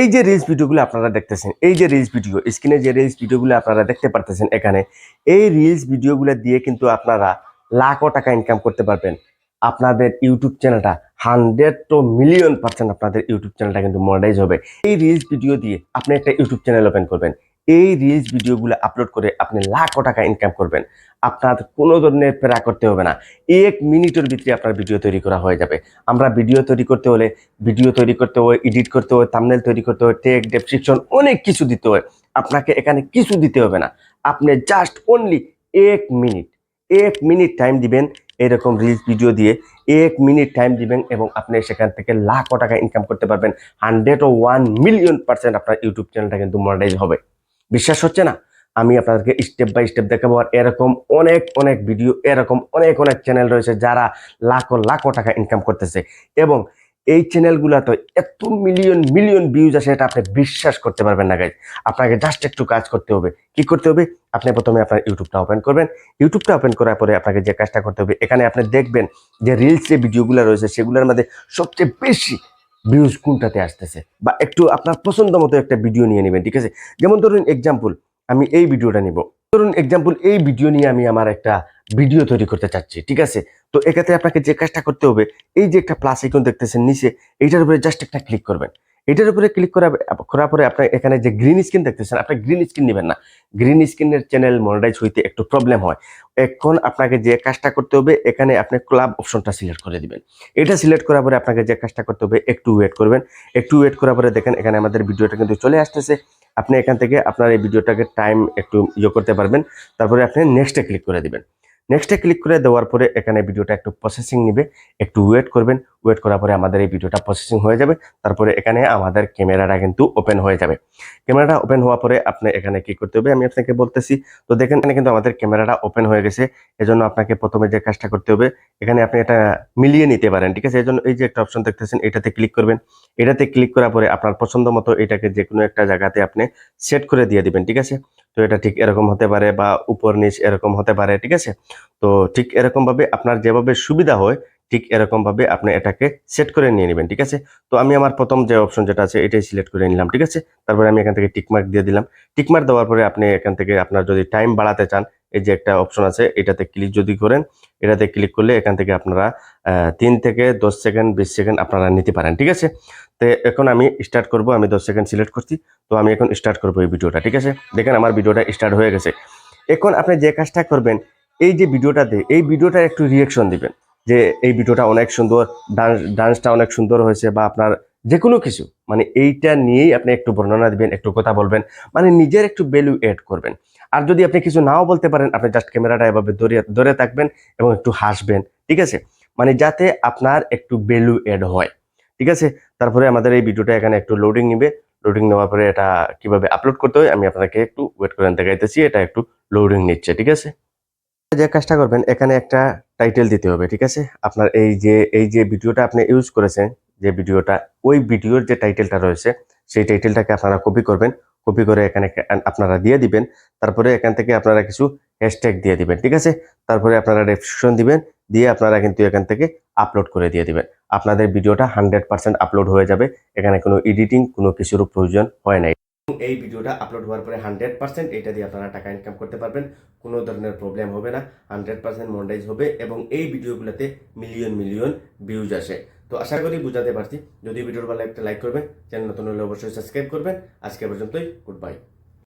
এই যে রিলস ভিডিওগুলো আপনারা দেখতেছেন, এই যে রিলস ভিডিও স্ক্রিনে যে রিলস ভিডিওগুলো আপনারা দেখতে পারতেছেন এখানে, এই রিলস ভিডিওগুলো দিয়ে কিন্তু আপনারা লাখো টাকা ইনকাম করতে পারবেন। আপনাদের ইউটিউব চ্যানেলটা হান্ড্রেড টু মিলিয়ন পার্সেন্ট আপনাদের ইউটিউব চ্যানেলটা কিন্তু মনিটাইজ হবে। এই রিলস ভিডিও দিয়ে আপনি একটা ইউটিউব চ্যানেল ওপেন করবেন। এই রিলস ভিডিওগুলো আপলোড করে আপনি লাখো টাকা ইনকাম করবেন। আপনার কোনো ধরনের প্রেরা করতে হবে না। এক মিনিটের ভিতরে আপনার ভিডিও তৈরি করা হয়ে যাবে। আমরা ভিডিও তৈরি করতে হলে ভিডিও তৈরি করতে হয় এডিট করতে হয় থাম্বনেল তৈরি করতে হয় টেক ডেসক্রিপশন অনেক কিছু দিতে হয়। আপনাকে এখানে কিছু দিতে হবে না। আপনি জাস্ট অনলি এক মিনিট এক মিনিট টাইম দিবেন এরকম রিলস ভিডিও দিয়ে। এক মিনিট টাইম দিবেন এবং আপনি সেখান থেকে লাখো টাকা ইনকাম করতে পারবেন। হান্ড্রেড ও ওয়ান মিলিয়ন পার্সেন্ট আপনার ইউটিউব চ্যানেলটা কিন্তু মনিটাইজ হবে। বিশ্বাস হচ্ছে না? আমি আপনাদেরকে স্টেপ বাই স্টেপ দেখাবো আর এরকম অনেক অনেক ভিডিও এরকম অনেক অনেক চ্যানেল রয়েছে যারা লাখো লাখো টাকা ইনকাম করতেছে এবং এই চ্যানেলগুলোতে এত মিলিয়ন মিলিয়ন ভিউজ আসে এটা আপনি বিশ্বাস করতে পারবেন না গাইজ আপনাকে জাস্ট একটু কাজ করতে হবে। কি করতে হবে? আপনি প্রথমে আপনার ইউটিউবটা ওপেন করবেন। ইউটিউবটা ওপেন করার পরে আপনাকে যে কাজটা করতে হবে, এখানে আপনি দেখবেন যে রিলস যে ভিডিওগুলো রয়েছে, সেগুলোর মধ্যে সবচেয়ে বেশি ভিউজ কোনটাতে আসতেছে? বা একটু আপনার পছন্দ মতো একটা ভিডিও নিয়ে নেবেন, ঠিক আছে? যেমন ধরুন এক্সাম্পল আমি এই ভিডিওটা নিব। ধরুন এক্সাম্পল এই ভিডিও নিয়ে আমি আমার একটা ভিডিও তৈরি করতে চাচ্ছি, ঠিক আছে? তো এক্ষেত্রে আপনাকে যে কাজটা করতে হবে, এই যে একটা প্লাস আইকন দেখতেছেন নিচে, এইটার উপরে জাস্ট একটা ক্লিক করবেন। এটার উপরে ক্লিক করা, করার পরে আপনার এখানে যে গ্রিন স্ক্রিন দেখতেছেন আপনি গ্রিন স্ক্রিন নেবেন না। গ্রিন স্ক্রিনের চ্যানেল মনিটাইজ হইতে একটু প্রবলেম হয়। এখন আপনাকে যে কাজটা করতে হবে, এখানে আপনি ক্লাব অপশনটা সিলেক্ট করে দিবেন। এটা সিলেক্ট করার পরে আপনাকে যে কাজটা করতে হবে, একটু ওয়েট করবেন। একটু ওয়েট করার পরে দেখেন, এখানে আমাদের ভিডিওটা কিন্তু চলে আসতেছে। আপনি এখান থেকে আপনার এই ভিডিওটাকে টাইম একটু ইয়ে করতে পারবেন। তারপরে আপনি নেক্সটে ক্লিক করে দিবেন। নেক্সটে ক্লিক করে দেওয়ার পরে এখানে ভিডিওটা একটু প্রসেসিং নিবে, একটু ওয়েট করবেন। ওয়েট করার পরে আমাদের এই ভিডিওটা প্রসেসিং হয়ে যাবে। তারপরে এখানে আমাদের ক্যামেরাটা কিন্তু ওপেন হয়ে যাবে। ক্যামেরাটা ওপেন হওয়ার পরে আপনি এখানে কি করতে হবে? আমি আপনাকে বলতেছি, তো দেখেন এখানে কিন্তু আমাদের ক্যামেরাটা ওপেন হয়ে গেছে। এজন্য আপনাকে প্রথমে যে কাজটা করতে হবে, এখানে আপনি এটা মিলিয়ে নিতে পারেন, ঠিক আছে? এজন্য এই যে একটা অপশন দেখতেছেন, এটাতে ক্লিক করবেন। এটাতে ক্লিক করার পরে আপনার পছন্দ মতো এটাকে যে কোনো একটা জায়গাতে আপনি সেট করে দিয়ে দিবেন, ঠিক আছে? তো এটা ঠিক এরকম হতে পারে বা উপর নিচ এরকম হতে পারে, ঠিক আছে? তো ঠিক এরকম ভাবে আপনার যেভাবে সুবিধা হয় ঠিক এরকম ভাবে আপনি এটাকে সেট করে নিয়ে নেবেন, ঠিক আছে? তো আমি আমার প্রথম যে অপশন যেটা আছে, এটাই সিলেক্ট করে নিলাম, ঠিক আছে? তারপরে আমি এখান থেকে টিকমার্ক দিয়ে দিলাম। টিকমার্ক দেওয়ার পরে আপনি এখান থেকে আপনার যদি টাইম বাড়াতে চান, এই যে একটা অপশন আছে, এটাতে ক্লিক যদি করেন, এটাতে ক্লিক করলে এখান থেকে আপনারা তিন থেকে দশ সেকেন্ড বিশ সেকেন্ড আপনারা নিতে পারেন, ঠিক আছে? তো এখন আমি স্টার্ট করব, আমি দশ সেকেন্ড সিলেক্ট করছি, তো আমি এখন স্টার্ট করব এই ভিডিওটা, ঠিক আছে? দেখেন আমার ভিডিওটা স্টার্ট হয়ে গেছে। এখন আপনি যে কাজটা করবেন, এই যে ভিডিওটাতে, এই ভিডিওটার একটু রিয়েকশন দিবেন। যে এই ভিডিওটা অনেক সুন্দর, ডান্স, ডান্সটা অনেক সুন্দর হয়েছে বা আপনার যে কোনো কিছু মানে এইটা নিয়েই আপনি একটু বর্ণনা দিবেন, একটু কথা বলবেন মানে নিজের একটু ভ্যালু এড করবেন। আর যদি আপনি কিছু নাও বলতে পারেন, আপনি জাস্ট ক্যামেরাটা এভাবে ধরে ধরে থাকবেন এবং একটু হাসবেন, ঠিক আছে? মানে যাতে আপনার একটু ভ্যালু এড হয়, ঠিক আছে? তারপরে আমাদের এই ভিডিওটা এখানে একটু লোডিং নিবে। লোডিং নেওয়ার পরে এটা কীভাবে আপলোড করতে হয়, আমি আপনাকে একটু ওয়েট করে দেখাইতেছি, এটা একটু লোডিং নিচ্ছে, ঠিক আছে? যে কাজটা করবেন, এখানে একটা টাইটেল দিতে হবে, ঠিক আছে? আপনার এই যে এই যে ভিডিওটা আপনি ইউজ করেছেন, যে ভিডিওটা, ওই ভিডিওর যে টাইটেলটা রয়েছে, সেই টাইটেলটাকে আপনারা কপি করবেন কপি করে এখানে আপনারা দিয়ে দিবেন, তারপরে এখান থেকে আপনারা কিছু হ্যাশট্যাগ দিয়ে দিবেন, ঠিক আছে? তারপরে আপনারা ডেসক্রিপশন দিবেন, দিয়ে আপনারা কিন্তু এখান থেকে আপলোড করে দিয়ে দিবেন। আপনাদের ভিডিওটা হান্ড্রেড আপলোড হয়ে যাবে, এখানে কোনো এডিটিং কোনো কিছুর প্রয়োজন হয় নাই। এই ভিডিওটা আপলোড হওয়ার পরে হান্ড্রেড পার্সেন্ট এটা দিয়ে আপনারা টাকা ইনকাম করতে পারবেন। কোনো ধরনের প্রবলেম হবে না হান্ড্রেড পার্সেন্ট মন্ডাইজ হবে এবং এই ভিডিওগুলোতে মিলিয়ন মিলিয়ন ভিউজ আসে। তো আশা করি বুঝাতে পারছি। যদি ভিডিওর ভালো একটা লাইক করবেন চ্যানেল নতুন হলে অবশ্যই সাবস্ক্রাইব করবেন। আজকে পর্যন্তই গুড বাই